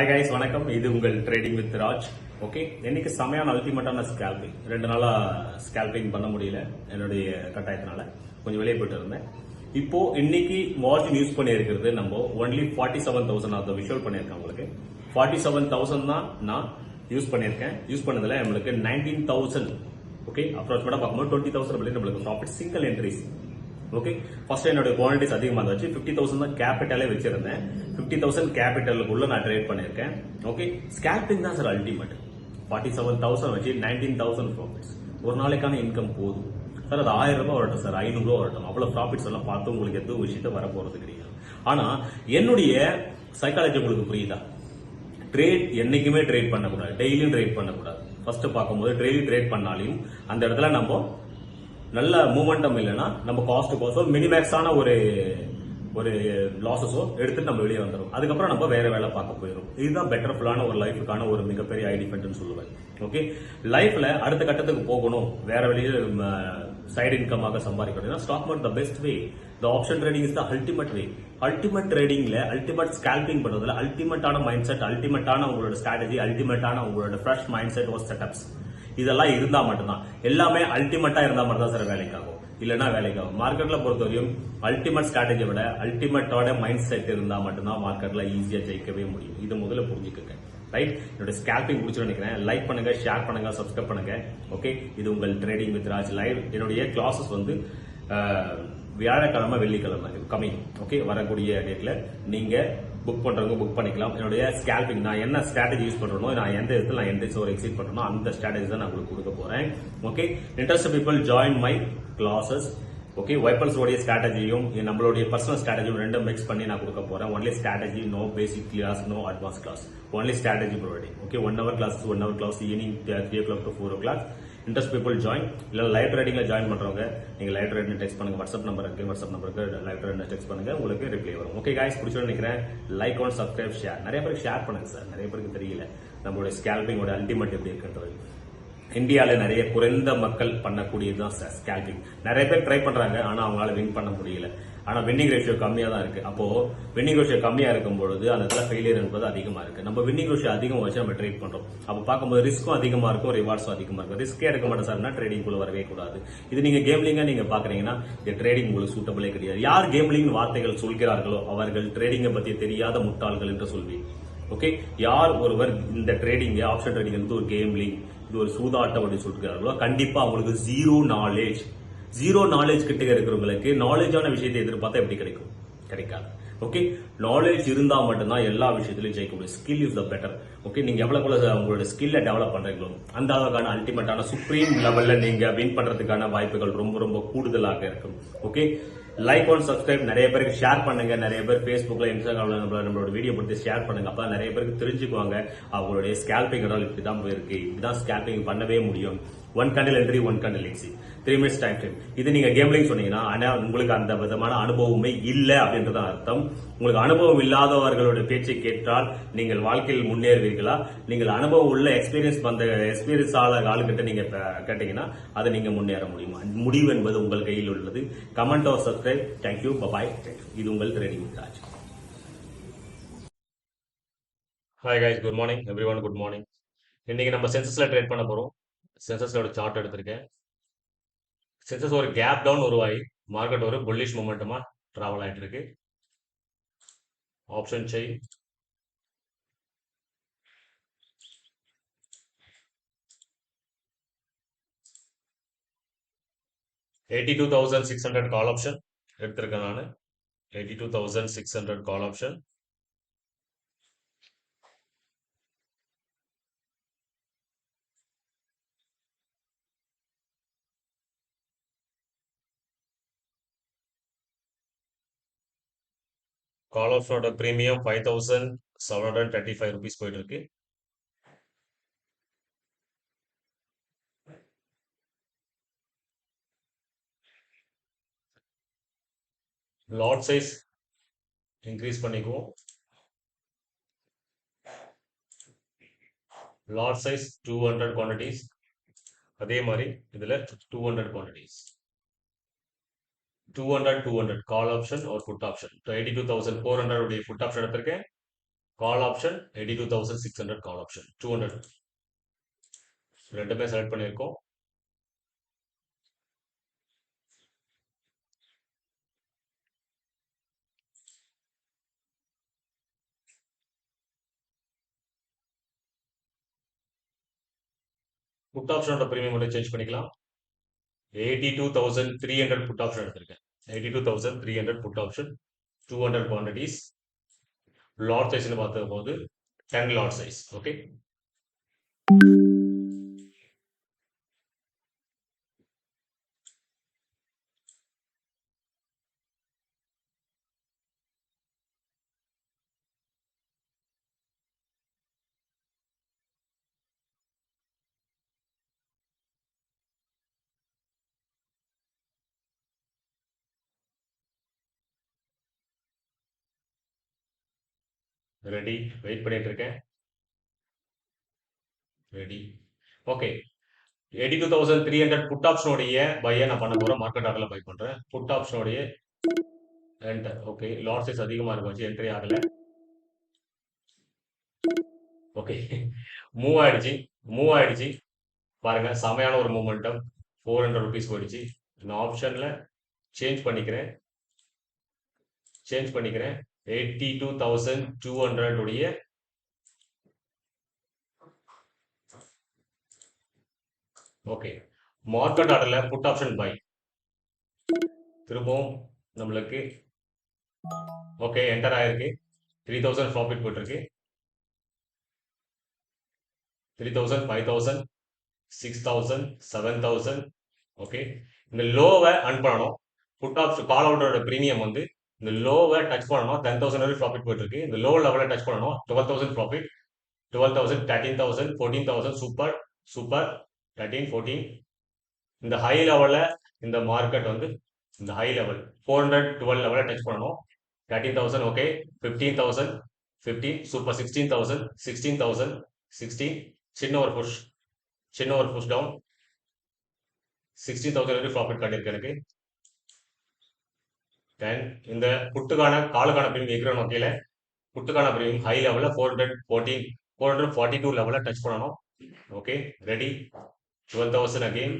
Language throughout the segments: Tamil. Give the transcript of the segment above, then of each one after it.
ஹாய் கைஸ் வணக்கம். இது உங்கள் ட்ரேடிங் வித் ராஜ் ஓகே இன்னைக்கு செமையான அல்டிமேட்டான ஸ்கேல்பிங் ரெண்டு நாளா ஸ்கேல்பிங் பண்ண முடியல என்னுடைய கட்டாயத்தினால. கொஞ்சம் வெளியே போயிட்டு இருந்தேன். இப்போ இன்னைக்கு மார்ஜின் யூஸ் பண்ணியிருக்கிறது நம்ம ஒன்லி ஃபார்ட்டி செவன் தௌசண்ட் அதை விஷுவல் பண்ணியிருக்கேன் உங்களுக்கு. ஃபார்ட்டி செவன் தௌசண்ட் தான் நான் யூஸ் பண்ணியிருக்கேன். யூஸ் பண்ணதில் நம்மளுக்கு நைன்டீன் தௌசண்ட் ஓகே அப்ராக்சிமேட்டாக பார்க்கும்போது டுவெண்ட்டி தௌசண்ட் நம்மளுக்கு profit single entries okay first என்னோட குவான்டிட்டிஸ் அதிகமாக இருந்துச்சு. ஃபிஃப்டி தௌசண்ட் தான் கேபிட்டலே வச்சிருந்தேன். ஃபிஃப்டி தௌசண்ட் கேபிட்டலுக்குள்ள நான் ட்ரேட் பண்ணியிருக்கேன். ஓகே ஸ்கேல்பிங் தான் sir ultimate forty seven thousand வச்சு நைன்டீன் தௌசண்ட் ப்ராஃபிட்ஸ் ஒரு நாளைக்கான இன்கம் போதும். சார் அது ஆயிரம் ரூபாய் வரட்டும் சார் ஐநூறுரூவா வரட்டும். அவ்வளோ ப்ராஃபிட்ஸ் எல்லாம் பார்த்து உங்களுக்கு எதுவும் விஷயத்த வர போகிறது கிடையாது. ஆனால் என்னுடைய சைக்காலஜி உங்களுக்கு புரியுதா? ட்ரேட் என்றைக்குமே ட்ரேட் பண்ணக்கூடாது. டெய்லியும் ட்ரேட் பண்ணக்கூடாது. ஃபர்ஸ்ட் பார்க்கும்போது டெய்லி ட்ரேட் பண்ணாலையும் அந்த இடத்துல நம்ம நல்ல மூமெண்டம் இல்லைன்னா நம்ம காஸ்ட் கோசம் மினிமேக்ஸான ஒரு ஒரு லாசஸோ எடுத்துட்டு நம்ம வெளியே வந்துடும் அதுக்கப்புறம் நம்ம வேற வேலை பார்க்க போயிடும் இதுதான் பெட்டர் ஃபுல்லான ஒரு லைஃபுக்கான ஒரு மிகப்பெரிய ஐடிபென்ட்னு சொல்லுவேன். ஓகே லைஃப்ல அடுத்த கட்டத்துக்கு போகணும். வேற வெளியே சைடு இன்கமாக சம்பாதிக்கணும். Stock market the best way the option trading is the ultimate way ultimate ட்ரேடிங்ல ultimate scalping பண்றதுல அல்டிமேட்டான மைண்ட் செட் அல்டிமேட்டான உங்களோட ஸ்ட்ராட்டஜி அல்டிமேட்டான உங்களோட ஃப்ரெஷ் மைண்ட் செட் ஒரு செட்டப்ஸ் இதெல்லாம் இருந்தா மட்டும்தான். எல்லாமே அல்டிமேட்டா இருந்தா மட்டும்தான் சார் வேலைக்கு ஆகும் இல்லைன்னா வேலைக்காகும். மார்க்கெட்ல பொறுத்தவரையும் அல்டிமேட் ஸ்ட்ராட்டஜி விட அல்டிமேட்டோட மைண்ட் செட் இருந்தா மட்டும்தான் மார்க்கெட்ல ஈஸியா ஜெயிக்கவே முடியும். இது முதல்ல புரிஞ்சுக்கோங்க. ரைட் என்னோட ஸ்கேல்பிங் முடிச்சு நினைக்கிறேன். லைக் பண்ணுங்க ஷேர் பண்ணுங்க சப்ஸ்கிரைப் பண்ணுங்க. ஓகே இது உங்கள் ட்ரேடிங் வித் ராஜ் லைவ் என்னுடைய கிளாஸஸ் வந்து வியாழக்கிழமை வெள்ளிக்கிழமை கம்மிங் ஓகே வரக்கூடிய டேட்ல நீங்க புக் பண்றவங்க புக் பண்ணிக்கலாம். என்னுடைய ஸ்கேல்பிங் நான் என்ன ஸ்ட்ராட்டஜி யூஸ் பண்றனோ நான் எந்த இடத்துல நான் எந்த ஒரு எக்ஸிட் பண்ணணும் அந்த ஸ்ட்ராட்டஜி தான் நான் உங்களுக்கு கொடுக்க போறேன். Okay interest people join my classes okay வைப்பல்ஸ் உடைய ஸ்ட்ராட்டஜியும் நம்மளுடைய பர்சனல் ஸ்ட்ராட்டஜியும் ரெண்டும் மிக்ஸ் பண்ணி நான் கொடுக்க போறேன். Only strategy no basic class no advance class only strategy providing okay one hour class one hour class evening three o'clock to four o'clock interest people join இல்ல லைவ் ட்ரேடிங்ல ஜாயின் பண்றவங்க நீங்க லைவ் ட்ரேடிங் டெக்ஸ்ட் பண்ணுங்க வாட்ஸ்அப் நம்பர் இருக்கு வாட்ஸ்அப் நம்பருக்கு லைவ் ட்ரேடிங் டெக்ஸ்ட் பண்ணுங்க உங்களுக்கு ரிப்ளை வரும். ஓகே காய்ஸ் பிடிச்சோன்னு நினைக்கிறேன். லைக் ஒன் சப்ஸ்கிரைப் ஷேர் நிறைய பேருக்கு ஷேர் பண்ணுங்க சார் நிறைய பேருக்கு தெரியல. நம்மளுடைய ஸ்கேல்பிங்கோட அல்டிமேட் எப்படி இருக்குன்றது. இந்தியாவில் நிறைய குறைந்த மக்கள் பண்ணக்கூடியது தான் சார் ஸ்கேல்பிங் நிறைய பேர் ட்ரை பண்ணுறாங்க ஆனால் அவங்களால வின் பண்ண முடியல. ஆனால் வின்னிங் ரேஷியோ கம்மியாக தான் இருக்குது அப்போது வின்னிங் ரேஷியோ கம்மியாக இருக்கும் பொழுது அந்த இடத்துல ஃபெயிலியர் என்பது அதிகமாக இருக்குது நம்ம வின்னிங் ரேஷியோ அதிகமாக வச்சு நம்ம ட்ரேட் பண்ணுறோம் அப்போ பார்க்கும்போது ரிஸ்க்கும் அதிகமாக இருக்கும் ரிவார்ட்ஸும் அதிகமாக இருக்கும். ரிஸ்க்கே எடுக்க மாட்டேன் சார்னா ட்ரேடிங் வரவே கூடாது. இது நீங்கள் கேம்லிங்காக நீங்கள் பார்க்குறீங்கன்னா இந்த ட்ரேடிங் உங்களுக்கு சூட்டபிளே கிடையாது. யார் கேம்லிங் வார்த்தைகள் சொல்கிறார்களோ அவர்கள் ட்ரேடிங்கை பற்றி தெரியாத முட்டாள்கள் என்று சொல்வி ஓகே யார் ஒருவர் இந்த ட்ரேடிங் ஆப்ஷன் ட்ரேடிங் வந்து ஒரு கேம்லிங் இது ஒரு சூதாட்டம் அப்படின்னு சொல்லிருக்கிறார்களோ கண்டிப்பாக அவங்களுக்கு ஜீரோ நாலேஜ் ஜீரோ நாலேஜ் கிட்ட இருக்கிறவங்களுக்கு நாலேஜான விஷயத்தை எதிர்பார்த்தா எப்படி கிடைக்கும்? கிடைக்காது. ஓகே நாலேஜ் இருந்தால் மட்டும்தான் எல்லா விஷயத்திலையும் ஜெயிக்க முடியும். Skill is the better okay நீங்க எவ்வளவு எவ்வளவு உங்களோட ஸ்கில்ல டெவலப் பண்றீங்களோ அந்த அளவுக்கான அல்டிமேட்டான சுப்ரீம் லெவல்ல நீங்க வின் பண்றதுக்கான வாய்ப்புகள் ரொம்ப ரொம்ப கூடுதலாக இருக்கும். ஓகே லைக் ஒன் சப்ஸ்கிரைப் நிறைய பேருக்கு ஷேர் பண்ணுங்க. நிறைய பேர் ஃபேஸ்புக்கில் இன்ஸ்டாகிராம்ல நம்மளோட நம்மளோட வீடியோ பத்தி ஷேர் பண்ணுங்க. அப்போ நிறைய பேருக்கு தெரிஞ்சுக்குவாங்க. அவங்களுடைய ஸ்கேல்பிங் இப்படிதான் போயிருக்கு. இப்படிதான் ஸ்கேல்பிங் பண்ணவே முடியும். One candle entry one candle exit three minutes time frame இது நீங்க கேம்லிங் சொன்னீங்கன்னா ஆனால் உங்களுக்கு அந்த விதமான அனுபவமே இல்லை அப்படின்றதான் அர்த்தம். உங்களுக்கு அனுபவம் இல்லாதவர்களுடைய பேச்சை கேட்டால் நீங்கள் வாழ்க்கையில் முன்னேறுவீர்களா? நீங்கள் அனுபவம் உள்ள எக்ஸ்பீரியன்ஸ் வந்த எக்ஸ்பீரியன்ஸ் ஆள ஆளுகிட்ட நீங்க கேட்டீங்கன்னா அதை நீங்க முன்னேற முடியுமா? முடிவு என்பது உங்கள் கையில் உள்ளது. Comment or subscribe thank you bye bye இது உங்கள் ready Raj hi guys good morning everyone good morning இன்னைக்கு நம்ம சென்சஸ்ல ட்ரேட் பண்ண போறோம். சென்சஸ்ல ஒரு சார்ட் எடுத்திருக்கேன். சென்சஸ் ஒரு கேப் டவுன் உருவாகி மார்க்கெட் ஒரு புல்லிஷ் மொமெண்டமா ட்ராவல் ஆகிட்டு இருக்கு. Option chain eighty two thousand six hundred call option எடுத்திருக்கேன் நான். Eighty two thousand six hundred call option call ஆப்ஷனோட premium five thousand seven hundred thirty five rupees போயிட்டு இருக்கு லாட் சைஸ் இன்க்ரீஸ் பண்ணிக்குவோம். Lot size two hundred quantities அதே மாதிரி இதில் two hundred quantities two hundred two hundred call option ஒரு put option eighty two thousand four hundred உடைய ஃபுட் ஆப்ஷன் எடுத்திருக்கேன். Call option eighty two thousand six hundred call option two hundred ரெண்டுமே செலக்ட் பண்ணியிருக்கோம். புட் ஆப்ஷனோட ப்ரீமியம் மட்டும் சேஞ்ச் பண்ணிக்கலாம். Eighty two thousand three hundred put option எடுத்திருக்கேன். Eighty two thousand three hundred put option two hundred quantities lot சைஸ்னு பார்த்த போது ten lot size okay ready wait பண்ணிட்டு இருக்கேன் ready okay eighty two thousand three hundred put ஆப்ஷனுடைய பையை நான் பண்ண போகிறேன் மார்க்கெட் ஆர்டரில் பை பண்ணுறேன் புட் ஆப்ஷனுடைய என்டர் ஓகே லாட் சைஸ் அதிகமாக இருக்கும் வச்சு என்ட்ரி ஆகலை. ஓகே மூவ் ஆயிடுச்சு மூவ் ஆயிடுச்சு பாருங்க. செமையான ஒரு மூமெண்டம் ஃபோர் ஹண்ட்ரட் ருபீஸ் போயிடுச்சு. நான் ஆப்ஷனில் சேஞ்ச் பண்ணிக்கிறேன். சேஞ்ச் பண்ணிக்கிறேன். Eighty two thousand two hundred உடைய ஓகே மார்க்கெட் ஆர்டரில் புட் ஆப்ஷன் பை திரும்பவும் நம்மளுக்கு ஓகே என்டர் ஆயிருக்கு. த்ரீ தௌசண்ட் ப்ராஃபிட் போட்டிருக்கு three thousand five thousand six thousand seven thousand okay இந்த லோவை அன் பண்ணணும். புட் ஆப்ஷன் கால் அவுட்டோட ப்ரீமியம் வந்து இந்த லோவை டச் பண்ணணும். டென் தௌசண்ட் வரைக்கும் ப்ராஃபிட் போயிட்டு இருக்கு இந்த லோ லெவலில் டச் பண்ணணும். Twelve thousand profit twelve thousand thirteen thousand fourteen thousand super super thirteen fourteen இந்த ஹை லெவலில் இந்த மார்க்கெட் வந்து இந்த high level four hundred twelve லெவலில் டச் பண்ணணும். Thirteen thousand okay fifteen thousand fifteen super sixteen thousand sixteen thousand sixteen சின்ன ஒரு புஷ் சின்ன ஒரு புஷ் டவுன் சிக்ஸ்டீன் தௌசண்ட் வரைக்கும் ப்ராஃபிட் காட்டியிருக்கு எனக்கு தென் இந்த புட்டுக்கான காலுக்கான பிரீமியம் எக்ரோ வகையில் புட்டுக்கான பிரிவு ஹை லெவலில் four hundred fourteen four hundred forty two லெவலில் டச் பண்ணணும். Okay ready twelve thousand again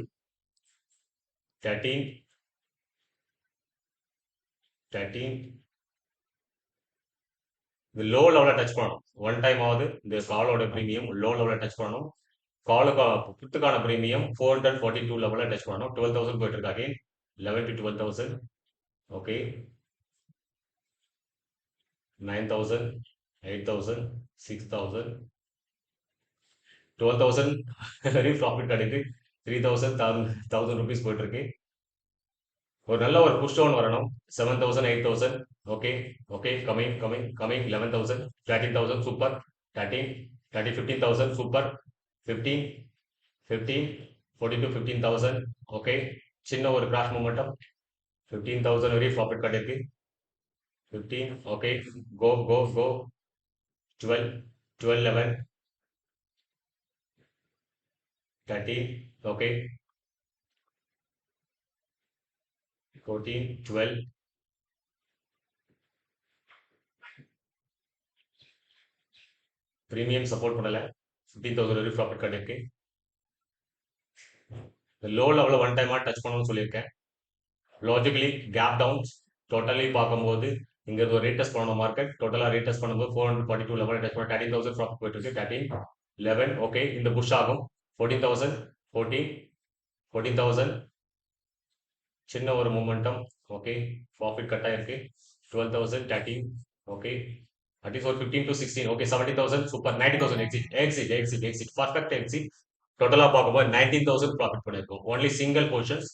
thirteen thirteen இது லோ லெவலில் டச் பண்ணணும். ஒன் டைம் ஆகுது. இந்த காலோட ப்ரீமியம் லோ லெவலில் டச் பண்ணணும். காலுக்கா புட்டுக்கான premium four hundred forty two லெவலில் டச் பண்ணணும். டுவெல் தௌசண்ட் போயிட்டு இருக்கு again eleven to twelve thousand okay. 9000 8000 6000 12000 very profit கிடைக்கு த்ரீ தௌசண்ட் தௌசண்ட் ருபீஸ் போயிட்டு இருக்கு ஒரு நல்ல ஒரு புஷ் டவுன் வரணும். Seven thousand eight thousand okay okay coming coming coming eleven thousand thirteen thousand super thirteen thirty fifteen thousand super fifteen fifteen forty to fifteen thousand okay சின்ன ஒரு கிராஷ் மூமெண்டம் ஃபிஃப்டீன் தௌசண்ட் வரையும் profit காட்டியிருக்கு fifteen okay go go go twelve twelve eleven thirteen okay fourteen twelve premium support பண்ணலை. ஃபிஃப்டீன் தௌசண்ட் வரையும் ப்ராஃபிட் காட்டியிருக்கு லோ லெவலில் ஒன் டைமாக டச் பண்ணணும்னு சொல்லியிருக்கேன். லாஜிக்கலி கேப் டவுன்ஸ் டோட்டலி பார்க்கும்போது இங்கே ஒரு ரீடெஸ்ட் பண்ணணும் மார்க்கெட் டோட்டலாக ரீடெஸ்ட் பண்ணும்போது four hundred forty two level touch பண்ண தேர்ட்டின் தௌசண்ட் ப்ராஃபிட் போயிட்டு இருக்கு. தேர்ட்டின் லெவன் ஓகே இந்த புஷ் ஆகும். Fourteen thousand fourteen fourteen thousand சின்ன ஒரு மூமெண்டம் ஓகே ப்ராஃபிட் கட் ஆயிருக்கு. Twelve thousand thirteen okay at least ஒரு fifteen to sixteen okay seventy thousand super ninety thousand exit exit exit exit perfect exit டோட்டலாக பார்க்கும்போது nineteen thousand profit பண்ணியிருக்கும் only single portions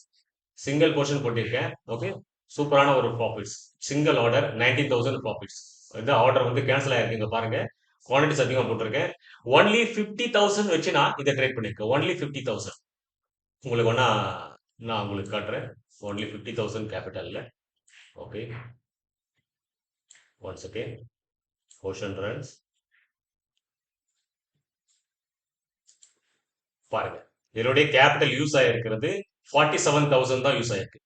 single portion போட்டிருக்கேன். ஓகே சூப்பரான ஒரு profits single order nineteen thousand profits இந்த ஆர்டர் வந்து கேன்சல் ஆயிருக்கு இங்க பாருங்க. குவான்டிட்டிஸ் அதிகமாக போட்டிருக்கேன். ஒன்லி ஃபிஃப்டி தௌசண்ட் வச்சு நான் இதை ட்ரேட் பண்ணியிருக்கேன் ஒன்லி ஃபிஃப்டி தௌசண்ட் உங்களுக்கு ஒன்றா நான் உங்களுக்கு காட்டுறேன். ஒன்லி ஃபிஃப்டி தௌசண்ட் கேபிட்டலில் okay once okay ocean runs பாருங்க. இதனுடைய கேபிட்டல் யூஸ் ஆகிருக்கிறது ஃபார்ட்டி செவன் தௌசண்ட் தான் யூஸ் ஆயிருக்கு.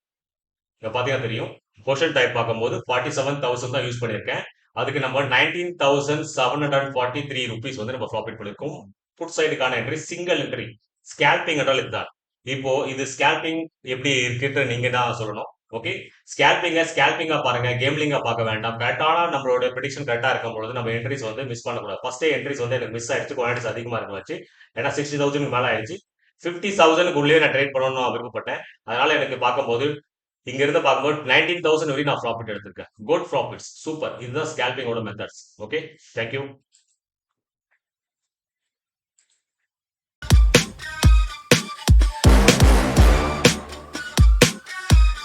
இங்கே பார்த்தீங்கன்னா தெரியும். போர்ஷன் டைப் பார்க்கும்போது ஃபார்ட்டி செவன் தௌசண்ட் தான் யூஸ் பண்ணியிருக்கேன். அதுக்கு நம்ம nineteen thousand seven hundred forty three rupees வந்து நம்ம ப்ராஃபிட் பண்ணியிருக்கோம் புட் சைடுக்கான என்ட்ரி சிங்கிள் என்ட்ரி ஸ்கேல்பிங் என்றால் இதுதான் இப்போ இது ஸ்கேல்பிங் எப்படி இருக்குன்ற நீங்க தான் சொல்லணும். ஓகே ஸ்கேல்பிங்க ஸ்கேல்பிங்கா பாருங்க. கேம்லிங்கா பார்க்க வேண்டாம். கரெக்டான நம்மளோட ப்ரெடிக்ஷன் கரெக்டா இருக்கும் பொழுது நம்ம என்ட்ரிஸ் வந்து மிஸ் பண்ணக்கூடாது. ஃபர்ஸ்ட் என்ட்ரிஸ் வந்து எனக்கு மிஸ் ஆயிடுச்சு. குவாலிட்டிஸ் அதிகமா இருந்துச்சு. வச்சு ஏன்னா சிக்ஸ்டி தௌசண்ட் மேல ஆயிடுச்சு. ஃபிஃப்டி தௌசண்ட்குள்ளேயே நான் ட்ரேட் பண்ணணும்னு விருப்பப்பட்டேன். அதனால எனக்கு பார்க்கும்போது இங்க இருந்து பார்க்கும்போது நைன்டீன் தௌசண்ட் வரையும் நான் ப்ராஃபிட் எடுத்திருக்கேன். குட் ப்ராஃபிட்ஸ் சூப்பர் இதுதான் ஸ்கேல்பிங்கோட மெத்தட்ஸ் ஓகே தேங்க்யூ